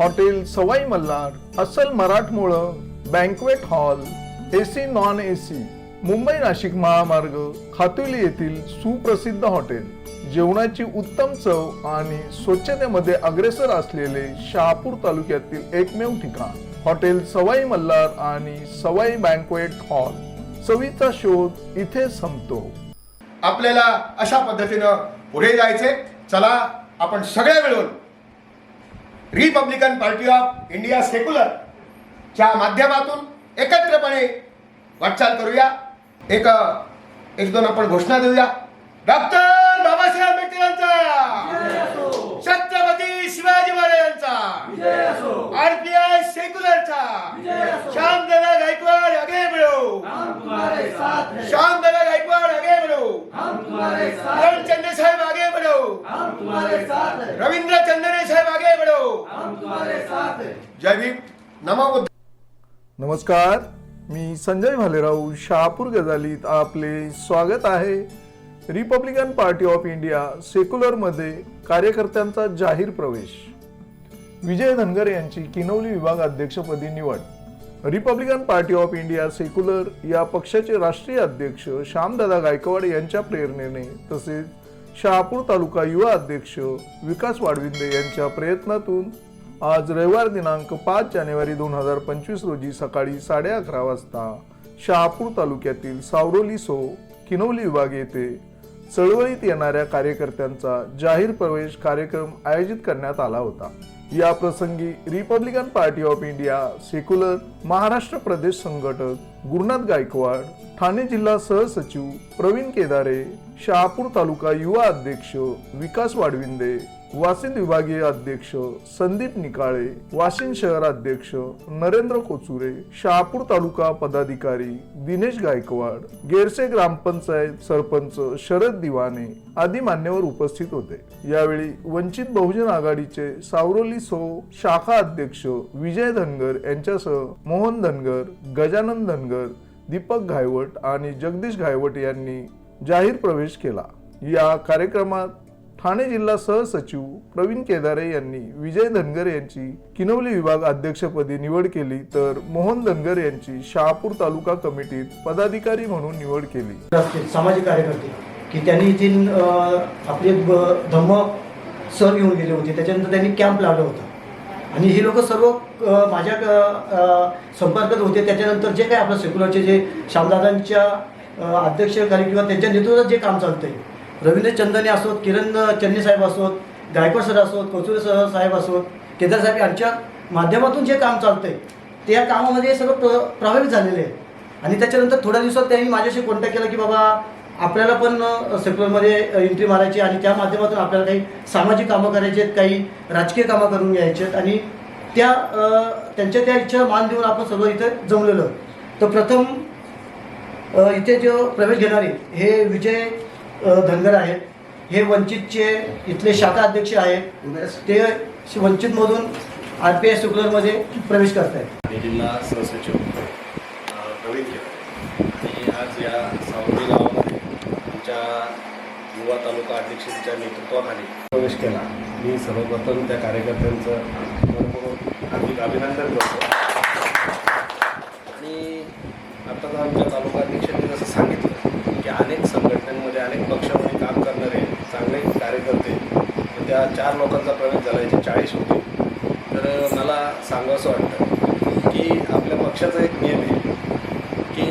Hotel Sawai Malhar अस्सल मराठमोळं banquet hall AC non AC Mumbai Nashik महामार्ग खातुली येथील सुप्रसिद्ध हॉटेल. जेवणाची उत्तम चव आणि स्वच्छतेमध्ये अग्रेसर असलेले शहापूर तालुक्यातील एकमेव ठिकाण. हॉटेल सवाई मल्हार आणि सवाई बँकवेट हॉल चवीचा शोध इथे संपतो. आपल्याला अशा पद्धतीनं पुढे जायचे चला आपण सगळे मिळून republican party of India secular च्या माध्यमातून एकत्रपणे वाटचाल करूया. एक एक दोन आपण घोषणा देऊया. डॉक्टर बाबासाहेब आंबेडकरांचा. छत्रपती शिवाजी महाराजांचा. आरपीआय सेक्युलरचा श्यामदादा गायकवाड आगे बढो. श्यामदादा गायकवाड. रविचंद्र साहेब आगे बढ़ो। रविंद्र चंद्रने साहेब आगे बढ़ो। जय भीम। नमो बुद्ध। नमस्कार मी संजय भालेराव शहापूर गजालीत आपले स्वागत आहे. रिपब्लिकन पार्टी ऑफ इंडिया सेक्युलरमध्ये कार्यकर्त्यांचा जाहीर प्रवेश. विजय धनगर यांची किनवली विभाग अध्यक्षपदी निवड. Republican party of India secular या पक्षाचे राष्ट्रीय अध्यक्ष श्यामदादा गायकवाड यांच्या प्रेरणेने तसेच शहापूर तालुका युवा अध्यक्ष विकास वाडविंदे यांच्या प्रयत्नातून आज रविवार दिनांक पाच जानेवारी दोन हजार पंचवीस रोजी सकाळी साडे अकरा वाजता शहापूर तालुक्यातील सावरोली सो किनवली विभाग येथे चळवळीत येणाऱ्या कार्यकर्त्यांचा जाहीर प्रवेश कार्यक्रम आयोजित करण्यात आला होता. या प्रसंगी republican party of India secular Maharashtra प्रदेश संघटक गुरुनाथ गायकवाड ठाणे जिल्हा सहसचिव प्रवीण केदारे शहापूर तालुका युवा अध्यक्ष विकास वाडविंदे वाशिंद विभागीय अध्यक्ष संदीप निकाळे वाशिंद शहर अध्यक्ष नरेंद्र कोचुरे शहापूर तालुका पदाधिकारी दिनेश गायकवाड गेरसे ग्रामपंचायत सरपंच शरद दिवाने आदी मान्यवर उपस्थित होते. यावेळी वंचित बहुजन आघाडीचे सावरोली सो शाखा अध्यक्ष विजय धनगर यांच्यासह मोहन धनगर गजानन धनगर दीपक घायवट आणि जगदीश घायवट यांनी जाहीर प्रवेश केला. या कार्यक्रमात ठाणे जिल्हा सहसचिव प्रवीण केदारे यांनी विजय धनगर यांची किनवली विभाग अध्यक्षपदी निवड केली तर मोहन धनगर यांची शहापूर तालुका कमिटीत पदाधिकारी म्हणून निवड केली. सामाजिक कार्यकर्ते की त्यांनी इथे आपले धम्म सर घेऊन गेले होते त्याच्यानंतर त्यांनी कॅम्प लावला होता. आणि हे लोक सर्व माझ्या संपर्कात होते त्याच्यानंतर जे काही आपलं सेक्युलरचे जे श्यामदादांच्या अ, किंवा त्यांच्या नेतृत्वात जे काम चालतंय रवींद्र चंदने असोत किरण चन्नी साहेब असोत गायकवाड सर असोत कोचुरे सर साहेब असोत केदार साहेब यांच्या माध्यमातून जे काम चालतंय त्या कामामध्ये सर्व प्र प्रभावित झालेले आहे आणि त्याच्यानंतर थोड्या दिवसात त्यांनी माझ्याशी कॉन्टॅक्ट केला की बाबा आपल्याला पण सेक्टरमध्ये एंट्री मारायची आणि त्या माध्यमातून आपल्याला काही सामाजिक कामं करायची आहेत काही राजकीय कामं करून घ्यायची आहेत आणि त्या त्यांच्या त्या इच्छा मान देऊन आपण सर्व इथं जमलेलं तर प्रथम इथे जो प्रवेश घेणारे हे विजय धनगर आहेत हे वंचितचे इथले शाखा अध्यक्ष आहेत. ते वंचितमधून आर पी एस सेक्युलरमध्ये प्रवेश करत आहेत जिल्हा सहसचिव प्रवीण आणि आज या सावंगी गावामध्ये आमच्या युवा तालुका अध्यक्षांच्या नेतृत्वाखाली प्रवेश केला. मी सर्वप्रथम त्या कार्यकर्त्यांचं हार्दिक अभिनंदन करतो. आणि आता आमच्या तालुका अध्यक्षांनी जसं सांगितलं की अनेक संघटनांमध्ये अनेक पक्षामध्ये काम करणारे चांगले कार्यकर्ते त्या चार लोकांचा प्रवेश झाला याचे चाळीस होते. तर मला सांगावंसं वाटतं की आपल्या पक्षाचा एक नियम आहे की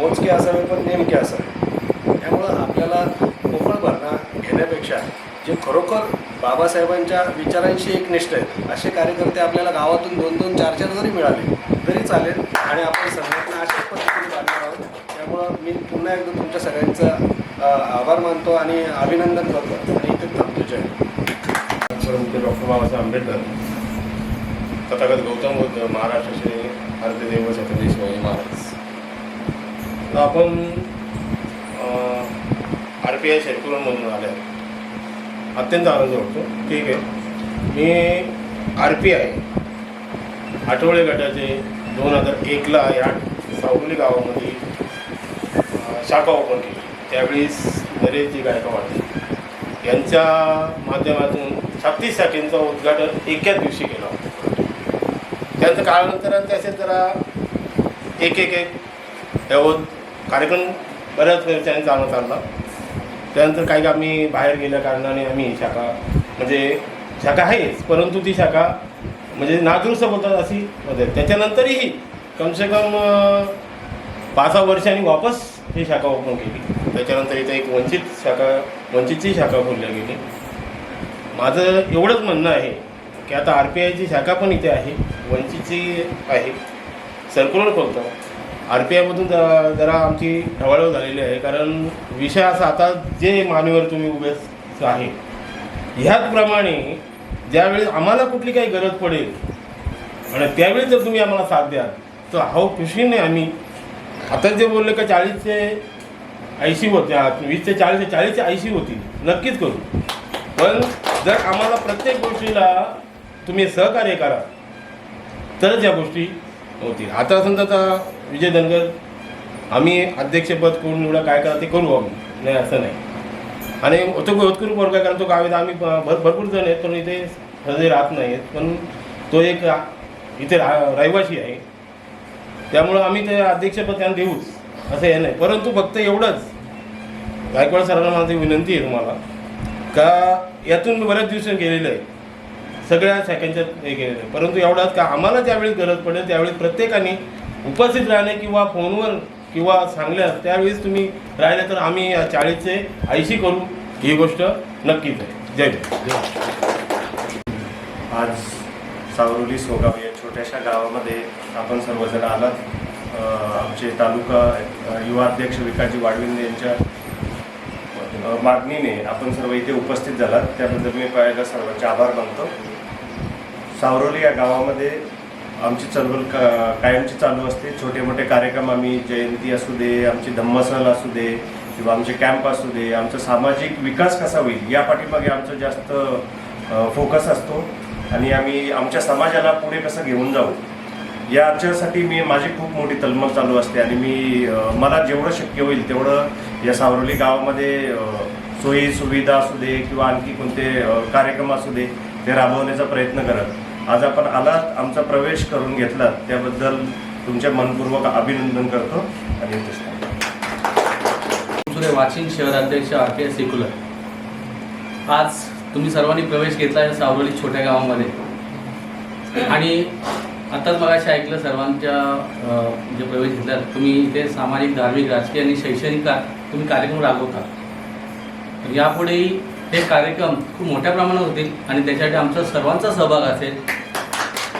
मोजके असावे पण नेमके असावे. त्यामुळं आपल्याला मोकळ भरणा घेण्यापेक्षा जे खरोखर बाबासाहेबांच्या विचारांशी एक निष्ठ आहेत असे कार्यकर्ते आपल्याला गावातून दोन दोन चार चार जरी मिळाले तरी चालेल आणि आपण संघटना अशी पद्धतीने बांधणार आहोत त्यामुळं मी पुन्हा एकदा तुमच्या सगळ्यांचा आभार मानतो आणि अभिनंदन करतो. आणि इथे थांबतो. जय डॉक्टर बाबासाहेब आंबेडकर तथागत गौतम बुद्ध महाराष्ट्राचे भारतीय देव छत्रपती शिवाजी महाराज. तर आपण आर पी आय सर्क्युलरमधून आले अत्यंत आनंद वाटतो. ठीक आहे. मी आर पी आय आठवडे गटाचे दोन हजार एकला या सावली गावामध्ये शाखा ओपन केली. त्यावेळी नरेशजी गायकवाड यांच्या माध्यमातून छत्तीस शाखेंचं उद्घाटन एकाच दिवशी केलं होतं. त्यानंतर काळानंतर त्याचे जरा एक एक एक होत कार्यक्रम बऱ्याच त्याने चालू चालला. त्यानंतर काही आम्ही बाहेर गेल्या कारणाने आम्ही शाखा म्हणजे शाखा आहेच परंतु ती शाखा म्हणजे नादुरुस्त बोलतात अशी होते त्याच्यानंतरही कमसे कम पाच सहा वर्षांनी वापस ही शाखा ओपन केली. त्याच्यानंतर इथे एक वंचित शाखा वंचितची शाखा खोलल्या गेली. माझं एवढंच म्हणणं आहे की आता आर पी आयची शाखा पण इथे आहे वंचितची आहे. सर्क्युलर खोलतो. आर पी आयमधून जरा जरा आमची ढवळव झालेली आहे कारण विषय असा आता जे मानवीवर तुम्ही उभे आहे ह्याचप्रमाणे ज्यावेळेस आम्हाला कुठली काही गरज पडेल आणि त्यावेळी जर तुम्ही आम्हाला साथ द्याल तर हो खुशीने आम्ही आता जे बोलले का चाळीसचे ऐंशी होत्या वीसचे चाळीसचे चाळीसचे ऐंशी होती. नक्कीच करू. पण जर आम्हाला प्रत्येक गोष्टीला तुम्ही सहकार्य करा तरच या गोष्टी होतील. आता समजा आता विजय धनगर आम्ही अध्यक्षपद कोण निवडा काय करा ते करू आम्ही. नाही असं नाही. आणि तो होतकरू वर्ग काय कारण तो गावीत आम्ही भर भरपूर जण आहेत पण इथे सहजे राहत नाही आहेत पण तो एक रा- इथे रा रहिवासी आहे. त्यामुळं आम्ही ते अध्यक्षपद त्यांना देऊच असं हे नाही. परंतु फक्त एवढंच. गायकवाड सरांना माझी विनंती आहे तुम्हाला. का यातून मी बऱ्याच दिवस गेलेलं आहे. सगळ्या शाखांच्या हे गेलेलं आहे. परंतु एवढाच का आम्हाला ज्यावेळी गरज पडेल त्यावेळी प्रत्येकाने उपस्थित राहणे किंवा फोनवर किंवा सांगल्यास त्यावेळेस तुम्ही राहिले तर आम्ही या चाळीसचे ऐंशी करू. ही गोष्ट नक्कीच आहे. जय जय आज सावरोली सोगाव या छोट्याशा गावामध्ये आपण सर्वजण आलात. आमचे तालुका युवा अध्यक्ष विकासजी वाडविंदे यांच्या मागणीने आपण सर्व इथे उपस्थित झालात. त्याबद्दल मी पाहायला सर्वांचे आभार मानतो. सावरोली या गावामध्ये आमची चळवळ का कायमची चालू असते. छोटे मोठे कार्यक्रम आम्ही जयंती असू दे आमची धम्मसल असू दे किंवा आमचे कॅम्प असू दे आमचा सामाजिक विकास कसा होईल या पाठीमागे आमचं जास्त फोकस असतो. आणि आम्ही आमच्या समाजाला पुढे कसं घेऊन जाऊ याच्यासाठी मी माझी खूप मोठी तलमल चालू असते आणि मी मला जेवढं शक्य होईल तेवढं या सावरोली गावामध्ये सोयी सुविधा असू दे किंवा आणखी कोणते कार्यक्रम असू दे ते राबवण्याचा प्रयत्न करत. आज आपण आलात आमचा प्रवेश करून घेतलात त्याबद्दल तुमचे मनपूर्वक अभिनंदन करतो आणि इथेच वाशिम शहराध्यक्ष आर के सेक्युलर आज तुम्ही सर्वांनी प्रवेश घेतला या सावरोली छोट्या गावामध्ये. आणि आताच मगाशी ऐकलं सर्वांच्या जे प्रवेश घेतला तुम्ही इथे सामाजिक धार्मिक राजकीय आणि शैक्षणिक का तुम्ही कार्यक्रम राबवता. तर यापुढेही हे कार्यक्रम खूप मोठ्या प्रमाणात होतील आणि त्याच्यासाठी आमचा सर्वांचा सहभाग असेल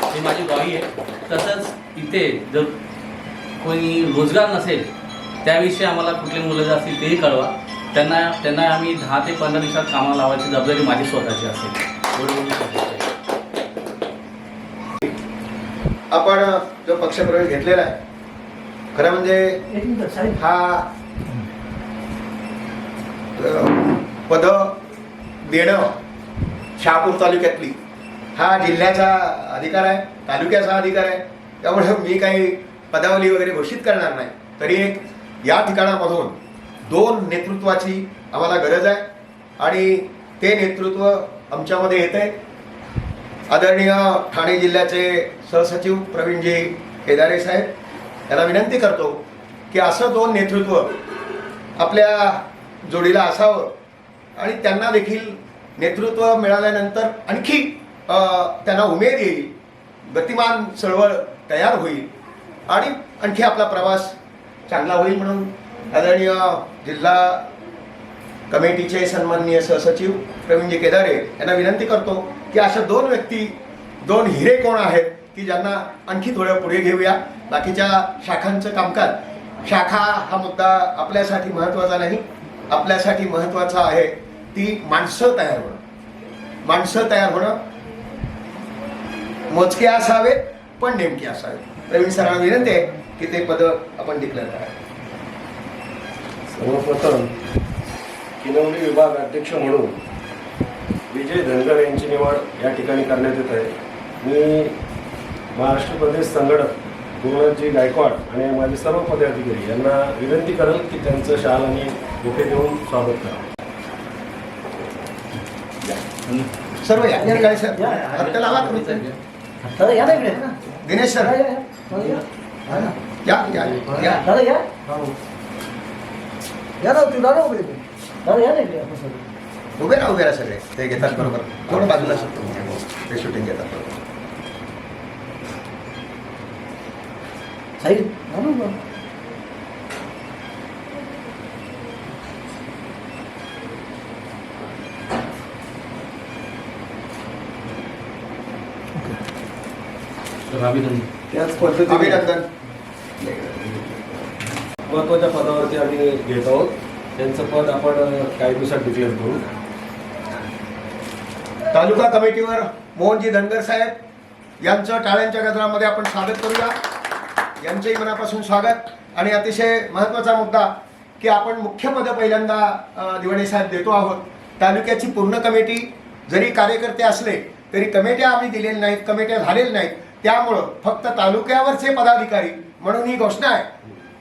ही माझी ग्वाही आहे. तसंच इथे जर कोणी रोजगार नसेल त्याविषयी आम्हाला कुठले मुलं असतील तेही कळवा. त्यांना त्यांना आम्ही दहा ते पंधरा दिवसात कामाला लावायची जबाबदारी माझी स्वतःची असेल. आपण जो पक्षप्रवेश घेतलेला आहे खरं म्हणजे हा पद देणं शहापूर तालुक्यातली हा जिल्ह्याचा अधिकार आहे तालुक्याचा अधिकार आहे. त्यामुळे मी काही पदावली वगैरे घोषित करणार नाही. तरी एक या ठिकाणामधून दोन नेतृत्वाची आम्हाला गरज आहे आणि ते नेतृत्व आमच्यामध्ये येत आहे आदरणीय ठाणे जिल्ह्याचे सहसचिव प्रवीणजी केदारे साहेब याला विनंती करतो की असं दोन नेतृत्व आपल्या जोडीला असावं आणि त्यांना देखील नेतृत्व मिळाल्यानंतर आणखी त्यांना उमेद येईल गतिमान चळवळ तयार होईल आणि आणखी आपला प्रवास चांगला होईल म्हणून आदरणीय जिल्हा कमिटीचे सन्माननीय सहसचिव प्रवीणजी केदारे यांना विनंती करतो की अशा दोन व्यक्ती दोन हिरे कोण आहेत की ज्यांना आणखी थोडं पुढे घेऊया. बाकीच्या शाखांचं कामकाज. शाखा हा मुद्दा आपल्यासाठी महत्त्वाचा नाही. आपल्यासाठी महत्त्वाचा आहे ती माणसं तयार होणं. माणसं तयार होणं मोजके असावेत पण नेमके असावेत. प्रवीण सरांना विनंती आहे की ते पद आपण डिक्लेअर करावे सर्वप्रथम किनवली विभाग अध्यक्ष म्हणून विजय धनगर यांची निवड या ठिकाणी करण्यात येत आहे मी महाराष्ट्र प्रदेश संघटक गुरुनाथजी गायकवाड आणि माझे सर्व पदाधिकारी यांना विनंती करेल की त्यांचं शाल आणि बुके देऊन स्वागत करा सर्व या सर या, तुम्ही दिनेश या, सर या, या. दादा, या. या ना. तू दादा उभे. दादा या ना. उभे राहा उभे राहा सगळे ते घेतात बरोबर थोडं बाजूला शिकतो ते शूटिंग घेतात बरोबर उभं. अभिनंदन त्याच पद्धतीने अभिनंदन महत्त्वाच्या पदावरती आम्ही घेत आहोत. त्यांचं पद आपण काही दिवसात डिक्लेअर करू. तालुका कमिटीवर मोहनजी धनगर साहेब यांचं टाळ्यांच्या गजरामध्ये आपण स्वागत करूया. यांचंही मनापासून स्वागत. आणि अतिशय महत्त्वाचा मुद्दा की आपण मुख्य पद पहिल्यांदा अ, दिवाणे साहेब देतो आहोत. तालुक्याची पूर्ण कमिटी जरी कार्यकर्ते असले तरी कमिट्या आम्ही दिलेल्या नाहीत कमिट्या झालेल्या नाहीत. त्यामुळं फक्त तालुक्यावरचे पदाधिकारी म्हणून ही घोषणा आहे.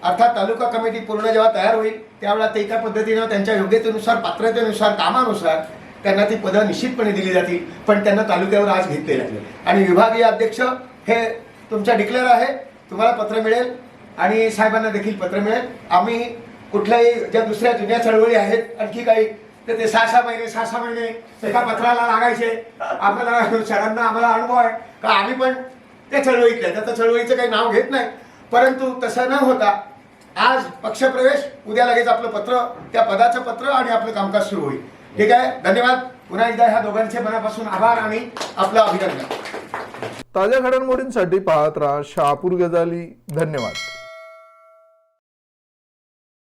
अर्थात तालुका कमिटी पूर्ण जेव्हा तयार होईल त्यावेळेला ते एका पद्धतीनं त्यांच्या योग्यतेनुसार पात्रतेनुसार कामानुसार त्यांना ती पदं निश्चितपणे दिली जातील. पण त्यांना तालुक्यावर आज घेतलेलं आहे आणि विभागीय अध्यक्ष हे तुमच्या डिक्लेअर आहे तुम्हाला पत्र मिळेल आणि साहेबांना देखील पत्र मिळेल. आम्ही कुठल्याही ज्या दुसऱ्या जुन्या चळवळी आहेत आणखी काही तर ते सहा सहा महिने सहा सहा महिने एका पत्राला लागायचे. आम्हाला सरांना आम्हाला अनुभव आहे. का आम्ही पण त्या चळवळीतल्या त्या चळवळीचं काही नाव घेत नाही. परंतु तसं न होता आज पक्षप्रवेश उद्या लगेच आपलं पत्र त्या पदाचं पत्र आणि आपलं कामकाज सुरू होईल. ठीक आहे? धन्यवाद. पुन्हा एकदा ह्या दोघांचे मनापासून आभार आणि आपलं अभिनंदन. ताज्या घडामोडींसाठी पाहत राहा शहापूर गजाली धन्यवाद.